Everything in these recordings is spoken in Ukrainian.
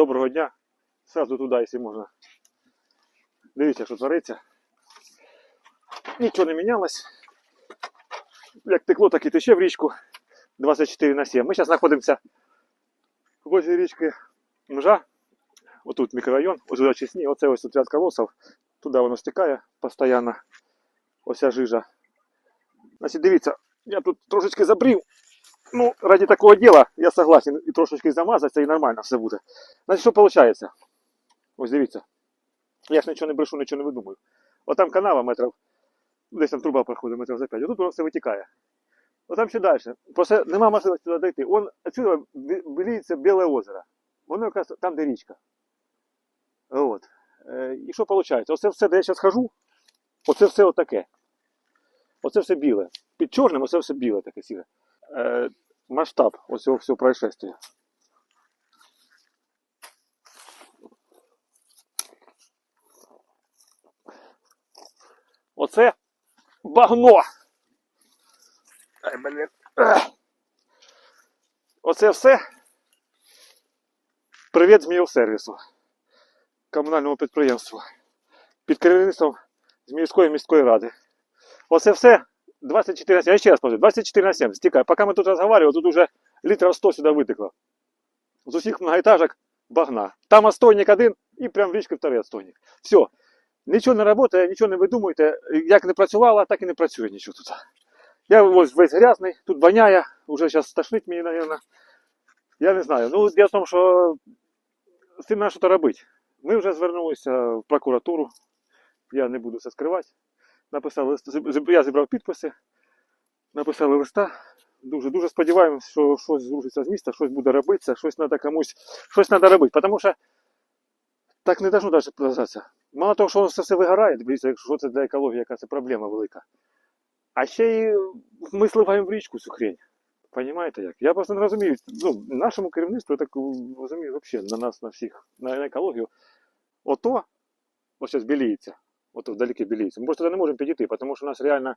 Доброго дня. Сразу туди, якщо можна. Дивіться, що твориться. Нічого не мінялось. Як текло, так і тече в річку 24 на 7. Ми зараз знаходимося возле річки Мжа. Отут мікрорайон, ось Чесні, оце ось тут ряд колосов. Туди воно стикає постійно. Ось ця жижа. Значить, дивіться, я тут трошечки забрів. Ну, ради такого діла я согласен і трошечки замазатися, і нормально все буде. Значить, що виходить? Ось дивіться. Я ж нічого не брешу, нічого не видумую. От там канава метрів, десь там труба проходить метрів за 5, отут воно все витікає. От там ще далі. Просто нема можливості туди дойти. Вон отсюда виліється Біле озеро. Воно якраз там, де річка. От. Е, і що виходить? Оце все, де я зараз хожу, оце все отаке. Оце все біле. Під чорним оце все біле таке сіре. Масштаб ось цього всього происшествия. Оце багно. Ай, блін. Оце все. Привіт Зміївсервісу. Комунальному підприємству. Під керівництвом Зміївської міської ради. Оце все 24 на 7. Я ще раз повторю, 24 на 7. Стікає. Поки ми тут розмовляли, тут уже літрів 100 сюди витекло. З усіх многоэтажок багна. Там отстойник один і прям в річки вторий отстойник. Все. Нічого не працює, нічого не видумуйте. Як не працювало, так і не працює нічого тут. Я ось весь грязний, тут воняє, уже зараз стошнить мені, мабуть. Я не знаю. Ну, дело в тому, що з цим треба щось робити. Ми вже звернулися в прокуратуру, я не буду це скривати. Написали я зібрав підписи, написали листа. Дуже дуже сподіваємось, що щось зрушиться з міста, щось буде робитися, щось треба комусь, щось треба робити. Тому що так не должно далі продовжатися. Мало того, що це все вигорає, дивіться, якщо це для екології, яка це проблема велика. А ще й ми сливаємо в річку цю хрень. Понимаєте як? Я просто не розумію. Ну, нашому керівництву, я так розумію, взагалі на нас, на всіх, на екологію. Ото, ось зараз біліється. Ото вдалеке біліється. Ми просто туди не можемо підійти, тому що у нас реально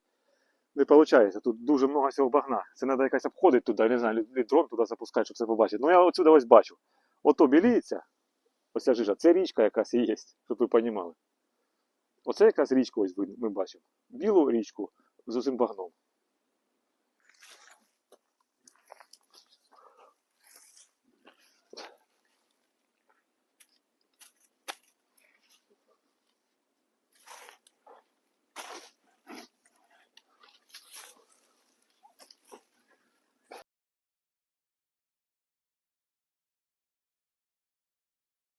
не виходить. Тут дуже много всього багна. Це треба якось обходити туди, не знаю, дрон туди запускати, щоб це побачити. Ну я отсюди ось бачу. Ото біліється, ось ця жижа, це річка якась і є, щоб ви розуміли. Оце якраз річка ось ми бачимо. Білу річку з усім багном.